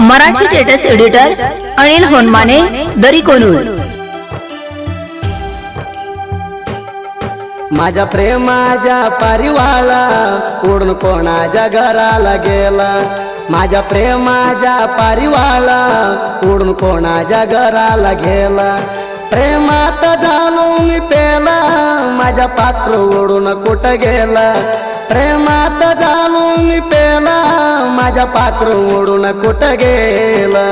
Marathi status editor Anil Honmane Dari Konur माझ्या प्रेमाच्या पारिवाळा उडून कोणाच्या घराला गेला. माझ्या प्रेमाच्या पारिवाळा उडून कोणाच्या घराला गेला. प्रेमात झालो मी पेला माझ्या पाखर ओढून कुठं गेला? प्रेमात झालो मी पेला माझ्या पात्र ओढून कुठं गेला?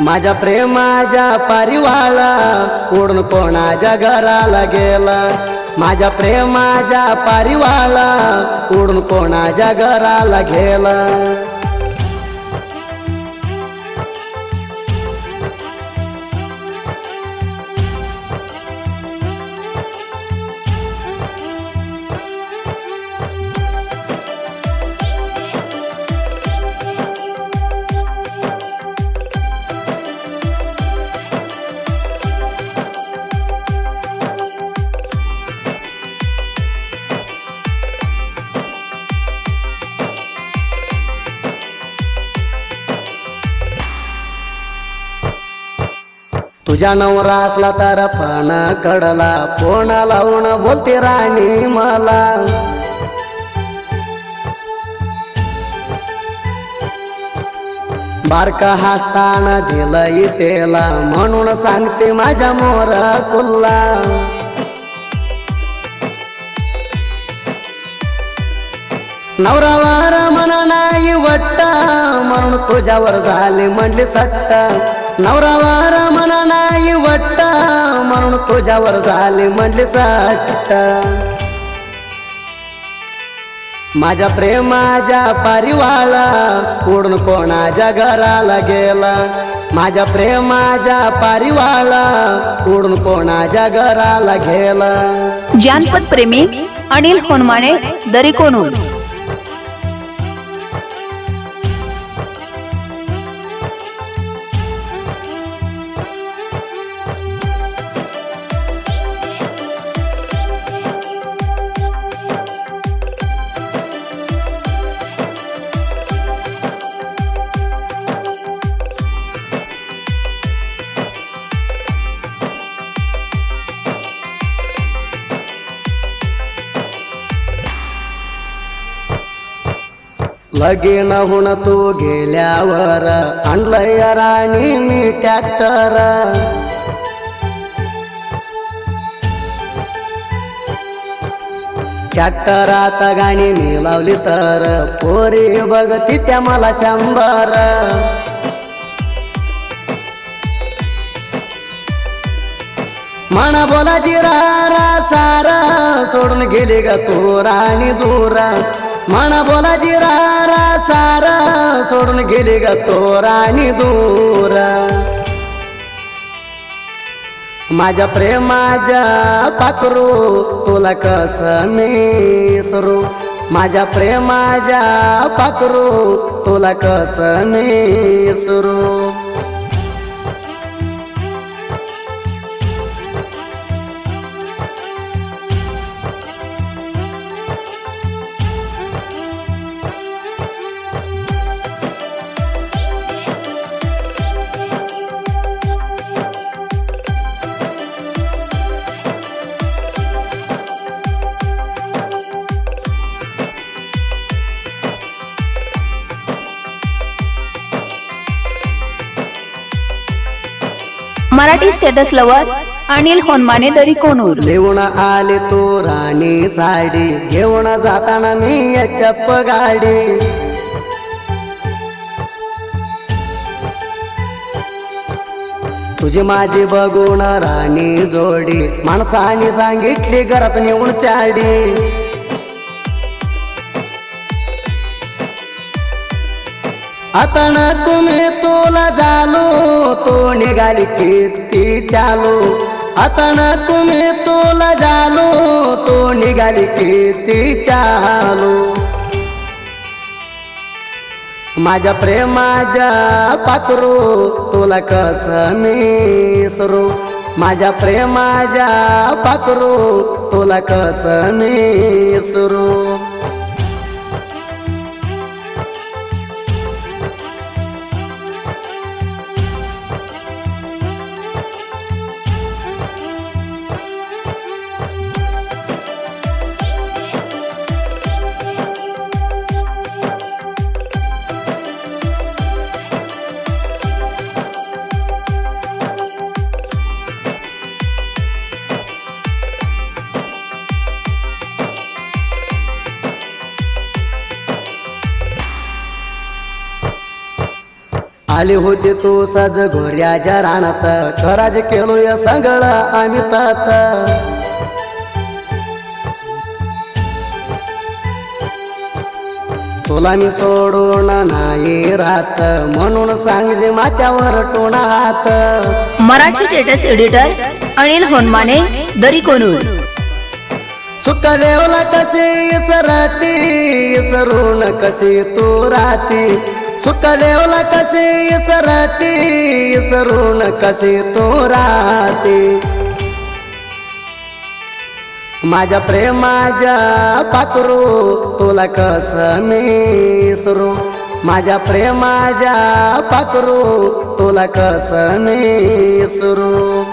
माझ्या प्रेमाच्या पारिवाळा उडून कोणाच्या घराला गेला? माझ्या प्रेमाच्या पारिवाळा उडून कोणाच्या घराला गेला? तुझ्या नवरा असला तर पण कडला फोन लावून बोलते राणी मला? बारका हसताना दिलं तेला म्हणून सांगते माझ्या मोर कुल्ला. नवरावार म्हणा नाही वट्ट म्हणून तुझ्यावर झाली म्हणली नवरा वारा म्हणा नाही वट्ट. म्हणून तुझ्यावर झाली म्हणली सट्टा. माझ्या प्रेमाच्या पारिवाळा उडून कोणाच्या घराला गेला. माझ्या प्रेमाच्या पारिवाळा उडून कोणाच्या घराला गेला. जानपद प्रेमी अनिल होनमाने दरी कोनूर लगीन होऊन तू गेल्यावर आणलंय राणी मी ट्रॅक्टर ट्रॅक्टर आता गाणी मी लावली तर पोरी बघती त्या मला शंभर म्हणा बोलाची म्हणा बोलाची रारा सारा. सोडून गेली ग तो राणी दूर. माझ्या प्रेमाच्या पाकरू तुला कस मी सरू माझ्या प्रेमाच्या पाकरू तुला कस मी सुरू मराठी स्टेटस लवर अनिल होनमाने दरी कोनूर. घेऊन आले तू राणी साडी. घेऊन जाताना मी चप्प गाडी. तुझी माझी बघून राणी जोडी. माणसाने सांगितली घरात नेऊन चाडी. आता ना तुम्ही तुला झालो तो निघाली किती चालू. आता ना तुम्ही तुला झालो तो निघाली किती चालू. माझ्या प्रेमाच्या पाकरू तुला कस मी सरू माझ्या प्रेमाच्या पाकरू तुला कस मी सुरू आली होती तू सज घोऱ्याच्या रानात. खराज केलोय सगळं आम्ही तात. तुला मी सोडून नाही राहत म्हणून सांगजे माथ्यावर टोणा हात. मराठी टेटस एडिटर अनिल होनमाने दरी कोणूर सुख देवला कसे इसरती इसरून कसे तू राहती? सुका देवला कसे इसराती? इसरून कसे तो राती माझ्या प्रेमाच्या पाकरू तुला कस मी सुरू माझ्या प्रेमाच्या पाकरू तुला कस मी सुरू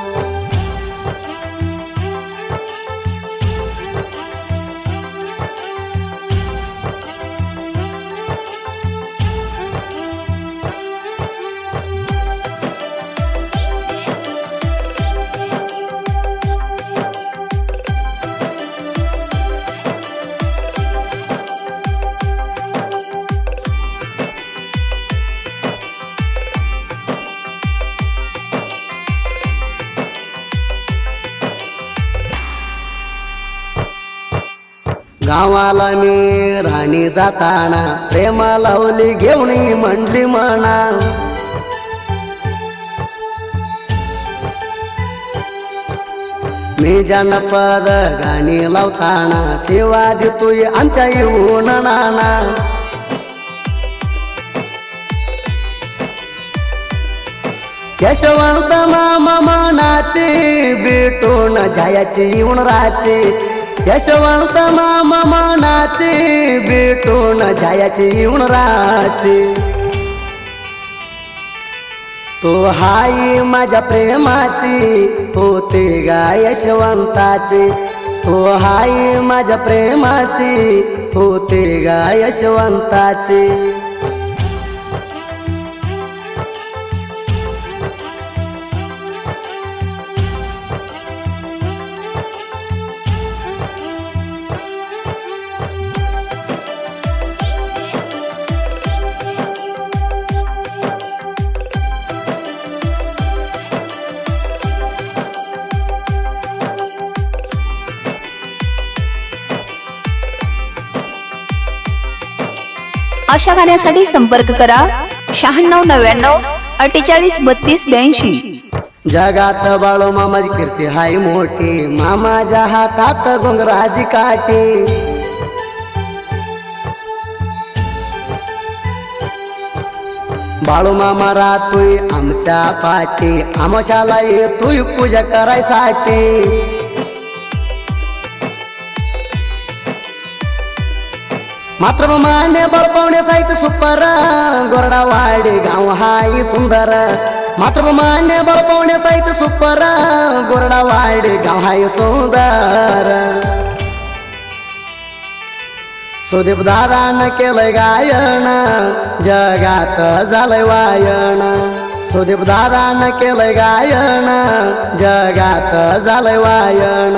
गावाला मी राणी जाताना प्रेमा लावली घेऊन म्हणली म्हणा. मी जनपद गाणी लावताना सेवा देतोय आमच्या येऊन नाना. यशवंत मामा मनाचे भेटून जायाची येऊन राहायचे. यशवंत मामा मनाचे भेटून जायाचे येऊन राचे तो हाय माझ्या प्रेमाची होते गा यशवंताची. तो हाय माझ्या प्रेमाची होते गा यशवंताची. अशा गाण्यासाठी संपर्क करा. शहाण्णव नव्याण्णव अठ्ठेचाळीस बत्तीस ब्याऐंशी. जगात बाळू मामाची कीर्ती हाय मोठी. मामाच्या हातात घोंगराची काठी बाळू मामा राहतोय आमच्या पाठी. आमशाला येतोय पूजा करायसाठी. मात्र मान्य बळपवणे साहित्य सुपर गोरडावाडी गाव हाय सुंदर. मात्र मान्य बळपवणे साहित्य सुपर गोरडावाडी गाव हाय सुंदर. सुदीप दादानं केलंय गायन जगात झालंय वायन. सुदीप दादानं केलंय गायन जगात झालंय वायन.